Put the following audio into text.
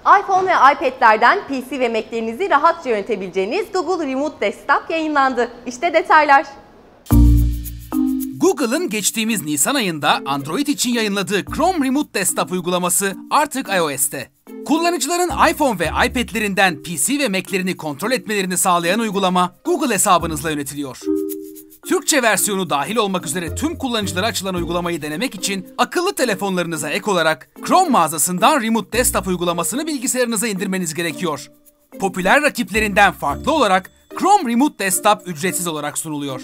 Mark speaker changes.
Speaker 1: iPhone ve iPad'lerden PC ve Mac'lerinizi rahatça yönetebileceğiniz Google Remote Desktop yayınlandı. İşte detaylar.
Speaker 2: Google'ın geçtiğimiz Nisan ayında Android için yayınladığı Chrome Remote Desktop uygulaması artık iOS'te. Kullanıcıların iPhone ve iPad'lerinden PC ve Mac'lerini kontrol etmelerini sağlayan uygulama Google hesabınızla yönetiliyor. Türkçe versiyonu dahil olmak üzere tüm kullanıcılara açılan uygulamayı denemek için akıllı telefonlarınıza ek olarak Chrome mağazasından Remote Desktop uygulamasını bilgisayarınıza indirmeniz gerekiyor. Popüler rakiplerinden farklı olarak Chrome Remote Desktop ücretsiz olarak sunuluyor.